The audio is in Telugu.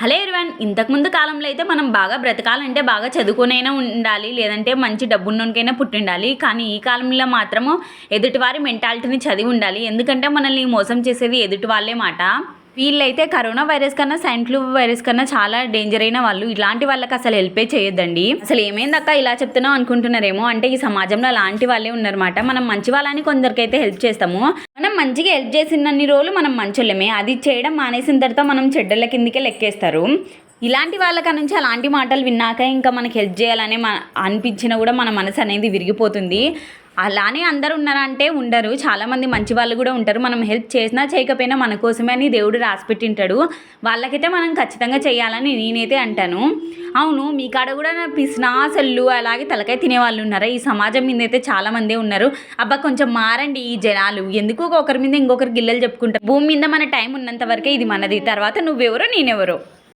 హలో ఎరివన్ ఇంతకుముందు కాలంలో అయితే మనం బాగా బ్రతకాలంటే బాగా చదువుకునైనా ఉండాలి లేదంటే మంచి డబ్బున్నోనికైనా పుట్టి ఉండాలి కానీ ఈ కాలంలో మాత్రము ఎదుటివారి మెంటాలిటీని చదివి ఉండాలి. ఎందుకంటే మనల్ని మోసం చేసేది ఎదుటి వాళ్ళే మాట. వీళ్ళైతే కరోనా వైరస్ కన్నా సైన్ ఫ్లూ వైరస్ కన్నా చాలా డేంజర్ అయిన వాళ్ళు. ఇలాంటి వాళ్ళకి అసలు హెల్పే చేయొద్దండి. అసలు ఏమైందక్క ఇలా చెప్తున్నావు అనుకుంటున్నారేమో. అంటే ఈ సమాజంలో అలాంటి వాళ్ళే ఉన్నారన్నమాట. మనం మంచి వాళ్ళని కొందరికైతే హెల్ప్ చేస్తాము. మంచిగా హెల్ప్ చేసినన్ని రోజులు మనం మంచోళ్ళమే. అది చేయడం మానేసిన తర్వాత మనం చెడ్డల కిందకే లెక్కేస్తారు. ఇలాంటి వాళ్ళక నుంచి అలాంటి మాటలు విన్నాక ఇంకా మనకి హెల్ప్ చేయాలనే మన అనిపించినా కూడా మన మనసు అనేది విరిగిపోతుంది. అలానే అందరు ఉన్నారంటే ఉండరు. చాలామంది మంచి వాళ్ళు కూడా ఉంటారు. మనం హెల్ప్ చేసినా చేయకపోయినా మన కోసమే అని దేవుడు రాసిపెట్టింటాడు. వాళ్ళకైతే మనం ఖచ్చితంగా చేయాలని నేనైతే అంటాను. అవును మీ కాడ కూడా నా పిసినాసళ్ళు అలాగే తలకాయ తినేవాళ్ళు ఉన్నారా? ఈ సమాజం మీద అయితే చాలా మందే ఉన్నారు. అబ్బా కొంచెం మారండి ఈ జనాలు. ఎందుకు ఒకరి మీద ఇంకొకరు గిల్లలు చెప్పుకుంటారు? భూమి మీద మన టైం ఉన్నంత వరకే ఇది మనది. తర్వాత నువ్వెవరో నేనెవరో?